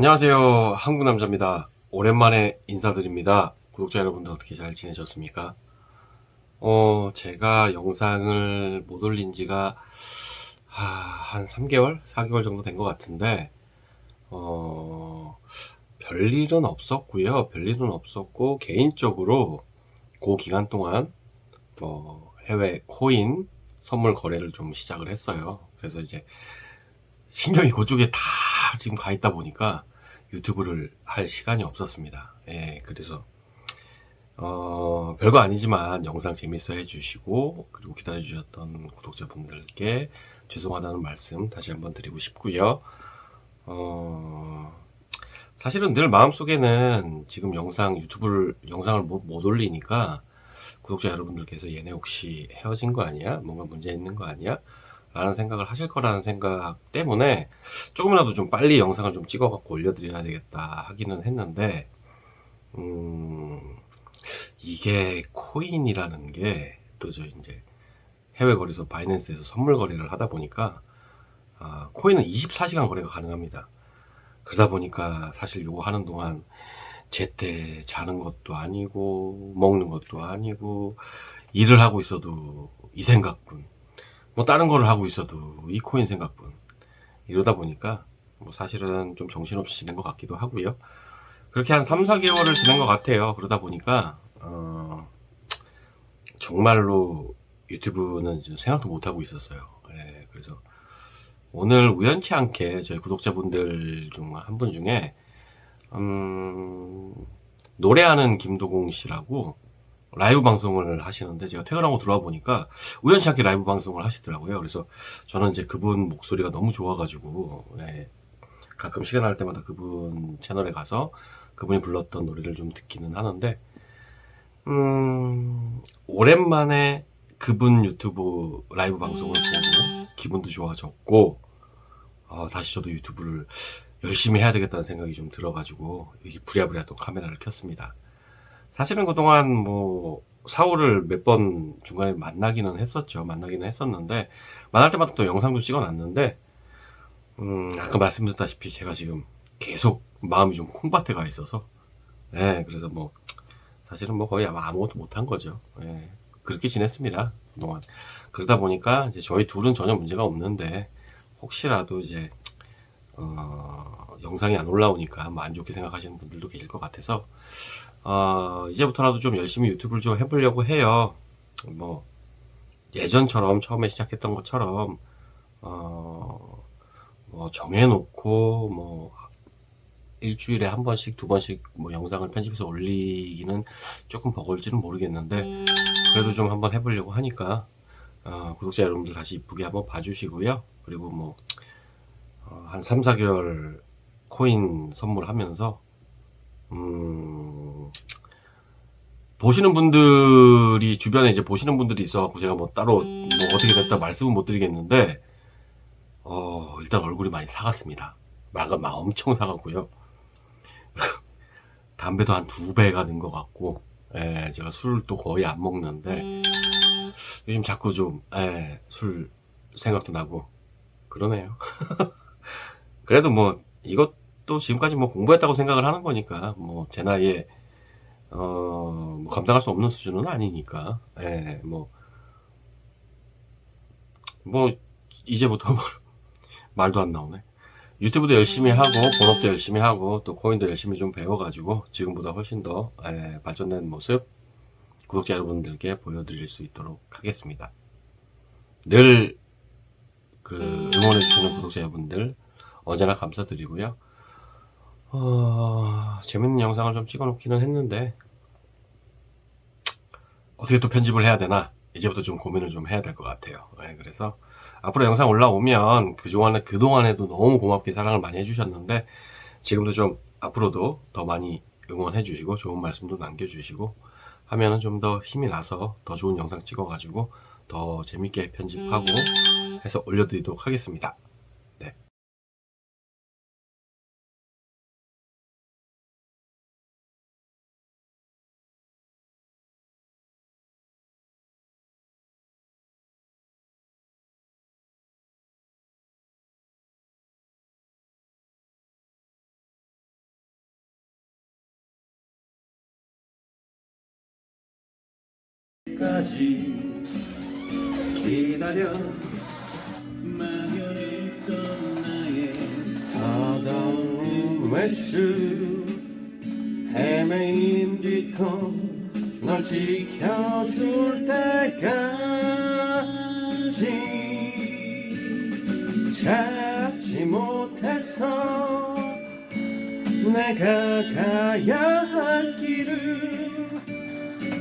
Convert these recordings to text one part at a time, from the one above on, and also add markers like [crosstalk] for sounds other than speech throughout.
안녕하세요. 한국 남자입니다. 오랜만에 인사드립니다. 구독자 여러분들 어떻게 잘 지내셨습니까? 어, 제가 영상을 못 올린 지가 아, 한 3개월? 4개월 정도 된 것 같은데, 어, 별일은 없었고요. 별일은 없었고, 개인적으로 그 기간 동안 뭐 해외 코인 선물 거래를 좀 시작을 했어요. 그래서 이제 신경이 그쪽에 다 지금 가 있다 보니까 유튜브를 할 시간이 없었습니다. 예, 그래서 어, 별거 아니지만 영상 재밌어 해주시고 그리고 기다려주셨던 구독자분들께 죄송하다는 말씀 다시 한번 드리고 싶고요. 어, 사실은 늘 마음속에는 지금 영상 유튜브를 영상을 못, 못 올리니까 구독자 여러분들께서 얘네 혹시 헤어진 거 아니야? 뭔가 문제 있는 거 아니야? 라는 생각을 하실 거라는 생각 때문에 조금이라도 좀 빨리 영상을 좀 찍어 갖고 올려드려야 되겠다 하기는 했는데 음 이게 코인이라는 게 또 저 이제 해외 거래소 바이낸스에서 선물 거래를 하다 보니까 아, 코인은 24시간 거래가 가능합니다. 그러다 보니까 사실 요거 하는 동안 제때 자는 것도 아니고 먹는 것도 아니고 일을 하고 있어도 이 생각뿐 뭐 다른 거를 하고 있어도 이 코인 생각뿐 이러다 보니까 뭐 사실은 좀 정신없이 지낸 것 같기도 하고요. 그렇게 한 3, 4개월을 지낸 것 같아요. 그러다 보니까 어, 정말로 유튜브는 좀 생각도 못 하고 있었어요. 예, 그래서 오늘 우연치 않게 저희 구독자분들 중 한 분 중에 음, 노래하는 김도공 씨라고 라이브 방송을 하시는데 제가 퇴근하고 들어와 보니까 우연치 않게 라이브 방송을 하시더라고요. 그래서 저는 이제 그분 목소리가 너무 좋아가지고 예, 가끔 시간 날 때마다 그분 채널에 가서 그분이 불렀던 노래를 좀 듣기는 하는데 음, 오랜만에 그분 유튜브 라이브 방송을 보고 기분도 좋아졌고 어, 다시 저도 유튜브를 열심히 해야 되겠다는 생각이 좀 들어가지고 부랴부랴 또 카메라를 켰습니다. 사실은 그동안 뭐 사오를 몇 번 중간에 만나기는 했었죠. 만나기는 했었는데 만날 때마다 또 영상도 찍어놨는데 음, 아까 말씀드렸다시피 제가 지금 계속 마음이 좀 콩밭에 가 있어서 네, 그래서 뭐 사실은 뭐 거의 아무것도 못한 거죠. 예, 그렇게 지냈습니다. 그동안 그러다 보니까 이제 저희 둘은 전혀 문제가 없는데 혹시라도 이제 어, 영상이 안 올라오니까 뭐 안 좋게 생각하시는 분들도 계실 것 같아서 어, 이제부터라도 좀 열심히 유튜브를 좀 해보려고 해요. 뭐 예전처럼 처음에 시작했던 것처럼 어, 뭐 정해놓고 뭐 일주일에 한 번씩 두 번씩 뭐 영상을 편집해서 올리기는 조금 버거울지는 모르겠는데 그래도 좀 한번 해보려고 하니까 어, 구독자 여러분들 다시 이쁘게 한번 봐주시고요. 그리고 뭐 어, 한 3, 4개월 코인 선물하면서 음, 보시는 분들이 주변에 이제 보시는 분들이 있어갖고 제가 뭐 따로 뭐 어떻게 됐다 말씀은 못 드리겠는데 어, 일단 얼굴이 많이 사갔습니다. 마가 막 엄청 사갔고요. [laughs] 담배도 한 두 배가 된것 같고, 예, 제가 술을 또 거의 안 먹는데 요즘 자꾸 좀, 예, 술 생각도 나고 그러네요. [laughs] 그래도 뭐 이것도 지금까지 뭐 공부했다고 생각을 하는 거니까 뭐 제 나이에 어, 뭐 감당할 수 없는 수준은 아니니까, 예, 뭐, 뭐, 이제부터 뭐 [laughs] 말도 안 나오네. 유튜브도 열심히 하고, 본업도 열심히 하고, 또 코인도 열심히 좀 배워가지고, 지금보다 훨씬 더, 예, 발전된 모습, 구독자 여러분들께 보여드릴 수 있도록 하겠습니다. 늘, 그, 응원해주시는 구독자 여러분들, 언제나 감사드리고요. 어, 재밌는 영상을 좀 찍어 놓기는 했는데, 어떻게 또 편집을 해야 되나, 이제부터 좀 고민을 좀 해야 될 것 같아요. 네, 그래서, 앞으로 영상 올라오면, 그동안에, 그동안에도 너무 고맙게 사랑을 많이 해주셨는데, 지금도 좀, 앞으로도 더 많이 응원해 주시고, 좋은 말씀도 남겨주시고, 하면은 좀 더 힘이 나서, 더 좋은 영상 찍어가지고, 더 재밌게 편집하고, 해서 올려드리도록 하겠습니다. 때까지 기다려. 막연했던 나의 다가오는 외출. 헤매인 뒤꿈 널 지켜줄 때까지 찾지 못해서 내가 가야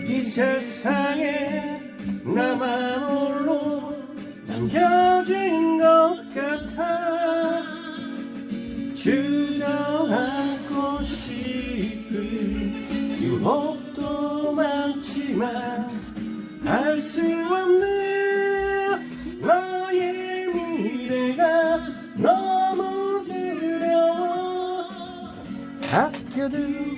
이 세상에 나만 홀로 남겨진 것 같아. 주저앉고 싶은 유혹도 많지만 알 수 없는 너의 미래가 너무 두려워 아껴둔